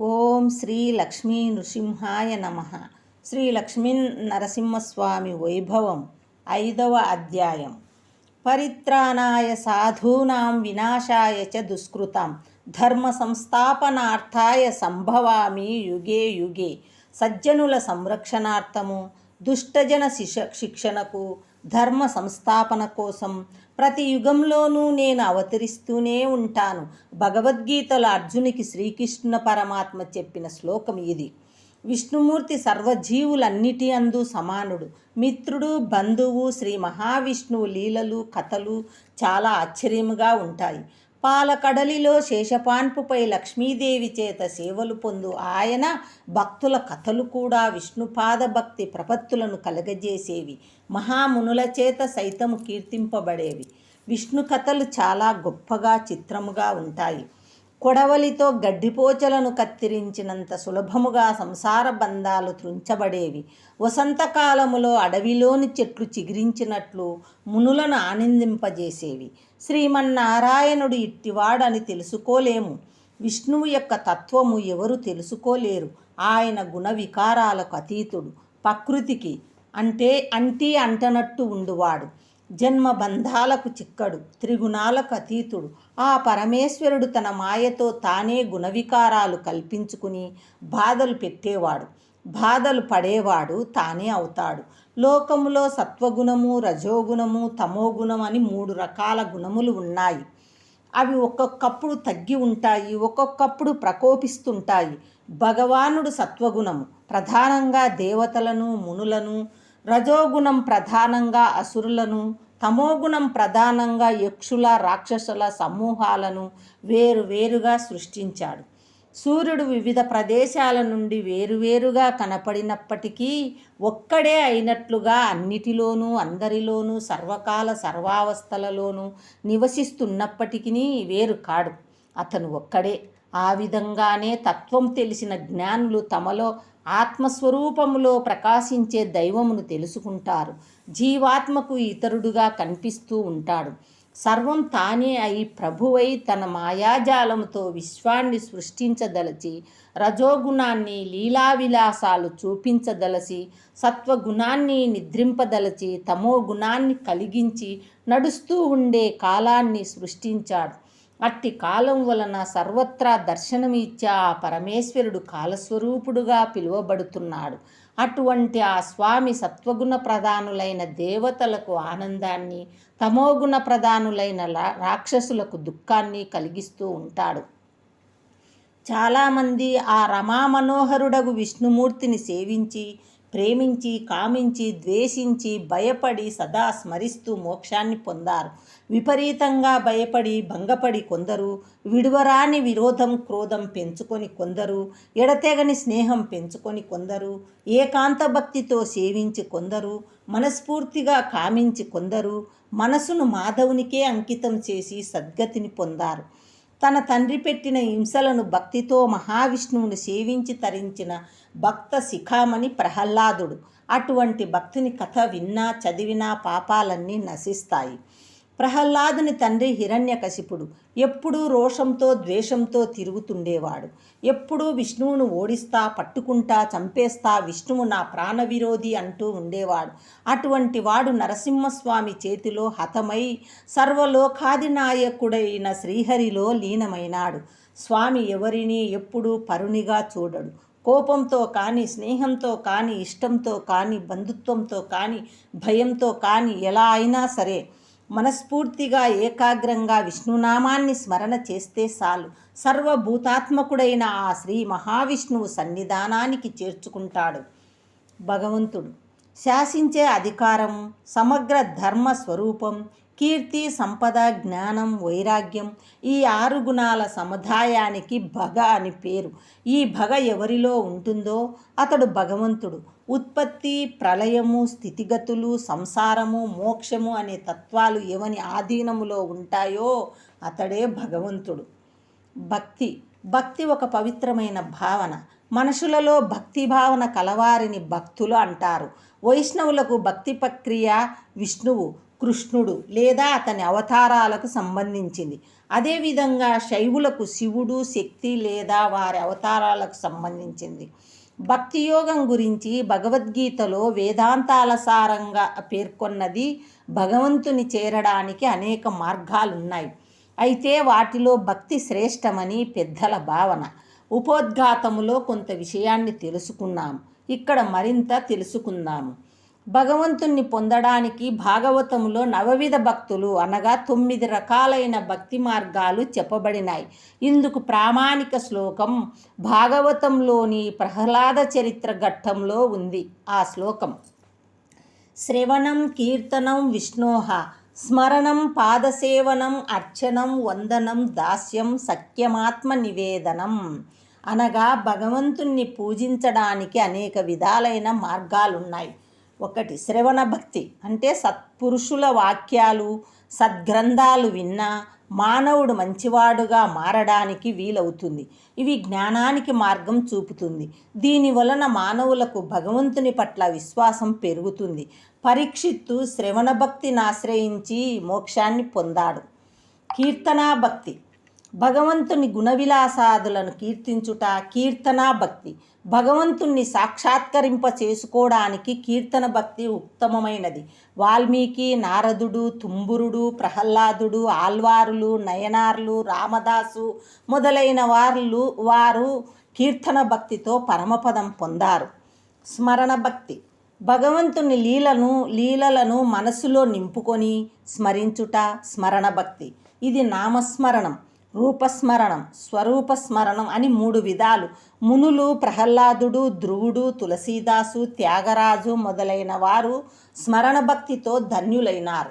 ఓం శ్రీ లక్ష్మీ నృసింహాయ నమ. శ్రీ లక్ష్మీ నరసింహస్వామి వైభవం ఐదవ అధ్యాయం. పరిత్రాణాయ సాధూనాం వినాశాయ చ దుష్కృతాం. ధర్మ సంస్థాపనార్థాయ సంభవామి యుగే యుగే. సజ్జనుల సంరక్షణార్థము దుష్టజన శిష శిక్షణకు ధర్మ సంస్థాపన కోసం ప్రతి యుగంలోనూ నేను అవతరిస్తూనే ఉంటాను. భగవద్గీతలో అర్జునికి శ్రీకృష్ణ పరమాత్మ చెప్పిన శ్లోకం ఇది. విష్ణుమూర్తి సర్వజీవులన్నిటి అందు సమానుడు. మిత్రుడు బంధువు శ్రీ మహావిష్ణువు లీలలు కథలు చాలా ఆశ్చర్యముగా ఉంటాయి. పాలకడలిలో శేషపాన్పుపై లక్ష్మీదేవి చేత సేవలు పొందు ఆయన భక్తుల కథలు కూడా విష్ణుపాద భక్తి ప్రపత్తులను కలగజేసేవి. మహామునుల చేత సైతము కీర్తింపబడేవి. విష్ణు కథలు చాలా గొప్పగా చిత్రముగా ఉంటాయి. కొడవలితో గడ్డిపోచలను కత్తిరించినంత సులభముగా సంసార బంధాలు త్రుంచబడేవి. వసంతకాలములో అడవిలోని చెట్లు చిగిరించినట్లు మునులను ఆనందింపజేసేవి. శ్రీమన్నారాయణుడు ఇట్టివాడని తెలుసుకోలేము. విష్ణువు యొక్క తత్వము ఎవరు తెలుసుకోలేరు. ఆయన గుణ వికారాలకు అతీతుడు. ప్రకృతికి అంటే అంటీ అంటనట్టు ఉండువాడు. జన్మ బంధాలకు చిక్కడు త్రిగుణాలకు అతీతుడు. ఆ పరమేశ్వరుడు తన మాయతో తానే గుణవికారాలు కల్పించుకుని బాధలు పెట్టేవాడు. బాధలు పడేవాడు తానే అవుతాడు. లోకములో సత్వగుణము రజోగుణము తమోగుణం అని మూడు రకాల గుణములు ఉన్నాయి. అవి ఒక్కొక్కప్పుడు తగ్గి ఉంటాయి ఒక్కొక్కప్పుడు ప్రకోపిస్తుంటాయి. భగవానుడు సత్వగుణము. ప్రధానంగా దేవతలను మునులను రజోగుణం ప్రధానంగా అసురులను తమోగుణం ప్రధానంగా యక్షుల రాక్షసుల సమూహాలను వేరు వేరుగా సృష్టించాడు. సూర్యుడు వివిధ ప్రదేశాల నుండి వేరువేరుగా కనపడినప్పటికీ ఒక్కడే అయినట్లుగా అన్నిటిలోనూ అందరిలోనూ సర్వకాల సర్వావస్థలలోనూ నివసిస్తున్నప్పటికీ వేరు కాడు. అతను ఒక్కడే. ఆ విధంగానే తత్వం తెలిసిన జ్ఞానులు తమలో ఆత్మస్వరూపములో ప్రకాశించే దైవమును తెలుసుకుంటారు. జీవాత్మకు ఇతరుడుగా కనిపిస్తూ ఉంటాడు. సర్వం తానే అయి ప్రభువై తన మాయాజాలముతో విశ్వాన్ని సృష్టించదలచి రజోగుణాన్ని లీలావిలాసాలు చూపించదలచి సత్వగుణాన్ని నిద్రింపదలచి తమో గుణాన్ని కలిగించి నడుస్తూ ఉండే కాలాన్ని సృష్టించాడు. అట్టి కాలం వలన సర్వత్రా దర్శనమిచ్చే ఆ పరమేశ్వరుడు కాలస్వరూపుడుగా పిలువబడుతున్నాడు. అటువంటి ఆ స్వామి సత్వగుణ ప్రధానులైన దేవతలకు ఆనందాన్ని తమోగుణ ప్రధానులైన రాక్షసులకు దుఃఖాన్ని కలిగిస్తూ ఉంటాడు. చాలామంది ఆ రమా మనోహరుడగు విష్ణుమూర్తిని సేవించి ప్రేమించి కామించి ద్వేషించి భయపడి సదా స్మరిస్తూ మోక్షాన్ని పొందారు. విపరీతంగా భయపడి భంగపడి కొందరు విడువరాని విరోధం క్రోధం పెంచుకొని కొందరు ఎడతెగని స్నేహం పెంచుకొని కొందరు ఏకాంత భక్తితో సేవించి కొందరు మనస్ఫూర్తిగా కామించి కొందరు మనసును మాధవునికే అంకితం చేసి సద్గతిని పొందారు. తన తండ్రి పెట్టిన హింసలను భక్తితో మహావిష్ణువును సేవించి తరించిన భక్త శిఖామణి ప్రహ్లాదుడు. అటువంటి భక్తుని కథ విన్నా చదివినా పాపాలన్నీ నశిస్తాయి. ప్రహ్లాదుని తండ్రి హిరణ్యకశిపుడు ఎప్పుడూ రోషంతో ద్వేషంతో తిరుగుతుండేవాడు. ఎప్పుడూ విష్ణువును ఓడిస్తా పట్టుకుంటా చంపేస్తా విష్ణువు నా ప్రాణ విరోధి అంటూ ఉండేవాడు. అటువంటి వాడు నరసింహస్వామి చేతిలో హతమై సర్వలోకాధినాయకుడైన శ్రీహరిలో లీనమైనాడు. స్వామి ఎవరిని ఎప్పుడూ పరునిగా చూడడు. కోపంతో కానీ స్నేహంతో కానీ ఇష్టంతో కానీ బంధుత్వంతో కానీ భయంతో కానీ ఎలా అయినా సరే మనస్ఫూర్తిగా ఏకాగ్రంగా విష్ణునామాన్ని స్మరణ చేస్తే చాలు. సర్వభూతాత్మకుడైన ఆ శ్రీ మహావిష్ణువు సన్నిధానానికి చేర్చుకుంటాడు. భగవంతుడు శాసించే అధికారం సమగ్ర ధర్మ స్వరూపం కీర్తి సంపద జ్ఞానం వైరాగ్యం ఈ ఆరు గుణాల సముదాయానికి భగ అని పేరు. ఈ భగ ఎవరిలో ఉంటుందో అతడు భగవంతుడు. ఉత్పత్తి ప్రళయము స్థితిగతులు సంసారము మోక్షము అనే తత్వాలు ఎవని ఆధీనములో ఉంటాయో అతడే భగవంతుడు. భక్తి. భక్తి ఒక పవిత్రమైన భావన. మనుషులలో భక్తి భావన కలవారిని భక్తులు అంటారు. వైష్ణవులకు భక్తి ప్రక్రియ విష్ణువు. కృష్ణుడు లేదా అతని అవతారాలకు సంబంధించింది. అదేవిధంగా శైవులకు శివుడు శక్తి లేదా వారి అవతారాలకు సంబంధించింది. భక్తి యోగం గురించి భగవద్గీతలో వేదాంతాల సారంగా పేర్కొన్నది భగవంతుని చేరడానికి అనేక మార్గాలున్నాయి. అయితే వాటిలో భక్తి శ్రేష్టమని పెద్దల భావన. ఉపోద్ఘాతములో కొంత విషయాన్ని తెలుసుకున్నాము ఇక్కడ మరింత తెలుసుకుందాము. భగవంతుణ్ణి పొందడానికి భాగవతంలో నవవిధ భక్తులు అనగా తొమ్మిది రకాలైన భక్తి మార్గాలు చెప్పబడినాయి. ఇందుకు ప్రామాణిక శ్లోకం భాగవతంలోని ప్రహ్లాద చరిత్ర ఘట్టంలో ఉంది. ఆ శ్లోకం. శ్రవణం కీర్తనం విష్ణోహ స్మరణం పాదసేవనం అర్చనం వందనం దాస్యం సఖ్యమాత్మ నివేదనం అనగా భగవంతుణ్ణి పూజించడానికి అనేక విధాలైన మార్గాలున్నాయి. ఒకటి. శ్రవణ భక్తి అంటే సత్పురుషుల వాక్యాలు సద్గ్రంథాలు విన్నా మానవుడు మంచివాడుగా మారడానికి వీలవుతుంది. ఇవి జ్ఞానానికి మార్గం చూపుతుంది. దీని వలన మానవులకు భగవంతుని పట్ల విశ్వాసం పెరుగుతుంది. పరీక్షిత్తు శ్రవణ భక్తిని ఆశ్రయించి మోక్షాన్ని పొందాడు. కీర్తనా భక్తి. భగవంతుని గుణవిలాసాదులను కీర్తించుట కీర్తనా భక్తి. భగవంతుణ్ణి సాక్షాత్కరింప చేసుకోవడానికి కీర్తన భక్తి ఉత్తమమైనది. వాల్మీకి నారదుడు తుంబురుడు ప్రహ్లాదుడు ఆల్వారులు నయనార్లు రామదాసు మొదలైన వారు వారు కీర్తన భక్తితో పరమపదం పొందారు. స్మరణ భక్తి. భగవంతుని లీలను లీలలను మనసులో నింపుకొని స్మరించుట స్మరణ భక్తి. ఇది నామస్మరణం. రూపస్మరణం స్వరూపస్మరణం అని మూడు విధాలు. మునులు ప్రహ్లాదుడు ధ్రువుడు తులసీదాసు త్యాగరాజు మొదలైన వారు స్మరణ భక్తితో ధన్యులైనారు.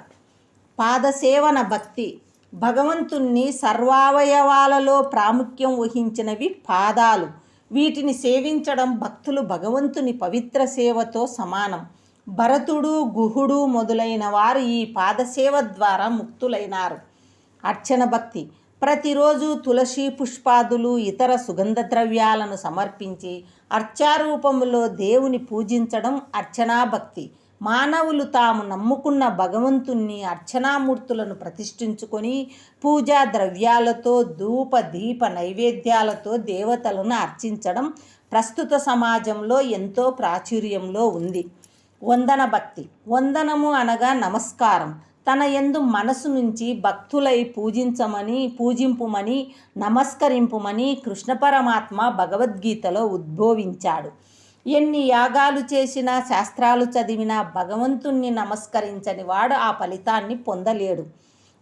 పాదసేవన భక్తి. భగవంతుణ్ణి సర్వావయవాలలో ప్రాముఖ్యం వహించినవి పాదాలు. వీటిని సేవించడం భక్తులు భగవంతుని పవిత్ర సేవతో సమానం. భరతుడు గుహుడు మొదలైన వారు ఈ పాదసేవ ద్వారా ముక్తులైనారు. అర్చన భక్తి. ప్రతిరోజు తులసి పుష్పాదులు ఇతర సుగంధ ద్రవ్యాలను సమర్పించి అర్చారూపంలో దేవుని పూజించడం అర్చనా భక్తి. మానవులు తాము నమ్ముకున్న భగవంతుణ్ణి అర్చనామూర్తులను ప్రతిష్ఠించుకొని పూజా ద్రవ్యాలతో ధూప దీప నైవేద్యాలతో దేవతలను అర్చించడం ప్రస్తుత సమాజంలో ఎంతో ప్రాచుర్యంలో ఉంది. వందన భక్తి. వందనము అనగా నమస్కారం. తన ఎందు మనసు నుంచి భక్తులై పూజించమని పూజింపుమని నమస్కరింపుమని కృష్ణ పరమాత్మ భగవద్గీతలో ఉద్భవించాడు. ఎన్ని యాగాలు చేసినా శాస్త్రాలు చదివినా భగవంతుణ్ణి నమస్కరించని వాడు ఆ ఫలితాన్ని పొందలేడు.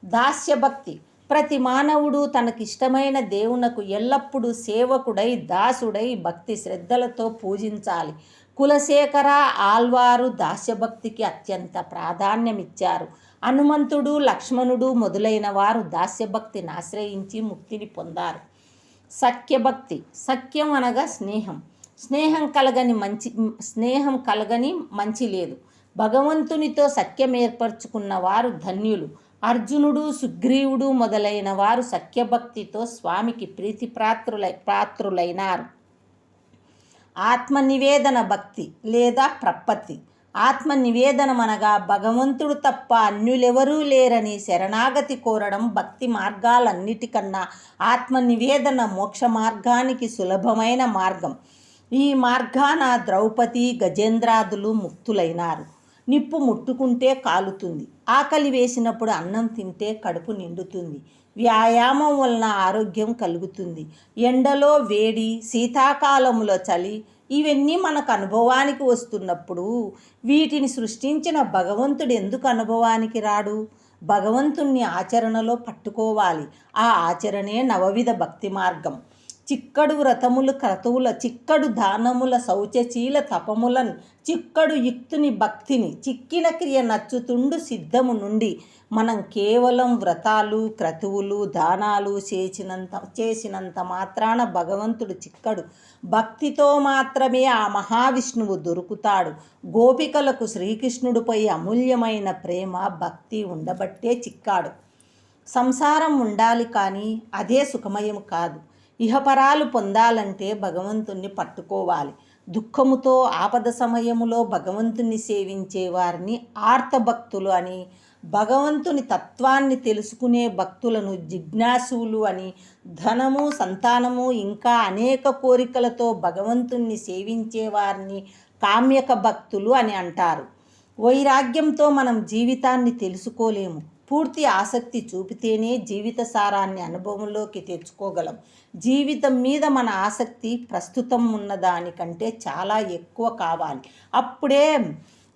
దాస్యభక్తి. ప్రతి మానవుడు తనకిష్టమైన దేవునకు ఎల్లప్పుడూ సేవకుడై దాసుడై భక్తి శ్రద్ధలతో పూజించాలి. కులశేఖర ఆల్వారు దాస్యభక్తికి అత్యంత ప్రాధాన్యమిచ్చారు. హనుమంతుడు లక్ష్మణుడు మొదలైన వారు దాస్యభక్తిని ఆశ్రయించి ముక్తిని పొందారు. సఖ్యభక్తి సఖ్యం అనగా స్నేహం. స్నేహం కలగని మంచి స్నేహం కలగని మంచి లేదు. భగవంతునితో సఖ్యం ఏర్పరచుకున్న వారు ధన్యులు. అర్జునుడు సుగ్రీవుడు మొదలైన వారు సఖ్యభక్తితో స్వామికి ప్రీతిపాత్రులై పాత్రులైనారు ఆత్మనివేదన భక్తి లేదా ప్రపత్తి. ఆత్మ నివేదనమనగా భగవంతుడు తప్ప అన్యులెవరూ లేరని శరణాగతి కోరడం భక్తి మార్గాలన్నిటికన్నా ఆత్మ నివేదన మోక్ష మార్గానికి సులభమైన మార్గం. ఈ మార్గాన ద్రౌపది గజేంద్రాదులు ముక్తులైనారు. నిప్పు ముట్టుకుంటే కాలుతుంది. ఆకలి వేసినప్పుడు అన్నం తింటే కడుపు నిండుతుంది. వ్యాయామం వలన ఆరోగ్యం కలుగుతుంది. ఎండలో వేడి శీతాకాలములో చలి ఇవన్నీ మనకు అనుభవానికి వస్తున్నప్పుడు వీటిని సృష్టించిన భగవంతుడు ఎందుకు అనుభవానికి రాడు? భగవంతుణ్ణి ఆచరణలో పట్టుకోవాలి. ఆ ఆచరణే నవవిధ భక్తి మార్గం. చిక్కడు వ్రతములు క్రతువుల చిక్కడు దానముల శౌచశీల తపములను చిక్కడు యుక్తుని భక్తిని చిక్కిన క్రియ నచ్చుతుండు సిద్ధము నుండి. మనం కేవలం వ్రతాలు క్రతువులు దానాలు చేసినంత చేసినంత మాత్రాన భగవంతుడు చిక్కడు. భక్తితో మాత్రమే ఆ మహావిష్ణువు దొరుకుతాడు. గోపికలకు శ్రీకృష్ణుడిపై అమూల్యమైన ప్రేమ భక్తి ఉండబట్టే చిక్కాడు. సంసారం ఉండాలి కానీ అదే సుఖమయం కాదు. ఇహపరాలు పొందాలంటే భగవంతుణ్ణి పట్టుకోవాలి. దుఃఖముతో ఆపద సమయములో భగవంతుణ్ణి సేవించే వారిని ఆర్తభక్తులు అని భగవంతుని తత్వాన్ని తెలుసుకునే భక్తులను జిజ్ఞాసులు అని ధనము సంతానము ఇంకా అనేక కోరికలతో భగవంతుణ్ణి సేవించే వారిని కామ్యక భక్తులు అని అంటారు. వైరాగ్యంతో మనం జీవితాన్ని తెలుసుకోలేము. పూర్తి ఆసక్తి చూపితేనే జీవిత సారాన్ని అనుభవంలోకి తెచ్చుకోగలం. జీవితం మీద మన ఆసక్తి ప్రస్తుతం ఉన్న దానికంటే చాలా ఎక్కువ కావాలి. అప్పుడే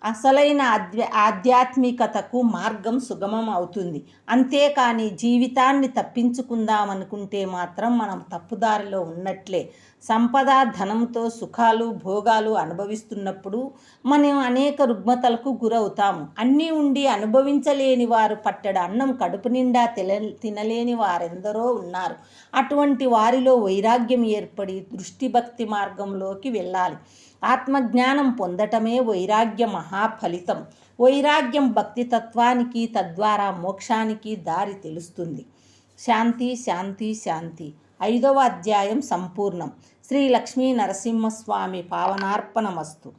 అసలైన ఆధ్య ఆధ్యాత్మికతకు మార్గం సుగమం అవుతుంది. అంతేకాని జీవితాన్ని తప్పించుకుందామనుకుంటే మాత్రం మనం తప్పుదారిలో ఉన్నట్లే. సంపద ధనంతో సుఖాలు భోగాలు అనుభవిస్తున్నప్పుడు మనం అనేక రుగ్మతలకు గురవుతాము. అన్నీ ఉండి అనుభవించలేని వారు పట్టడ అన్నం కడుపు నిండా తిన తినలేని వారెందరో ఉన్నారు. అటువంటి వారిలో వైరాగ్యం ఏర్పడి దృష్టి భక్తి మార్గంలోకి వెళ్ళాలి. ఆత్మజ్ఞానం పొందటమే వైరాగ్య మహాఫలితం. వైరాగ్యం భక్తి తత్వానికి తద్వారా మోక్షానికి దారి తెలుస్తుంది. శాంతి శాంతి శాంతి. ఐదవ అధ్యాయం సంపూర్ణం. శ్రీ లక్ష్మీ నరసింహస్వామి పావనార్పణమస్తు.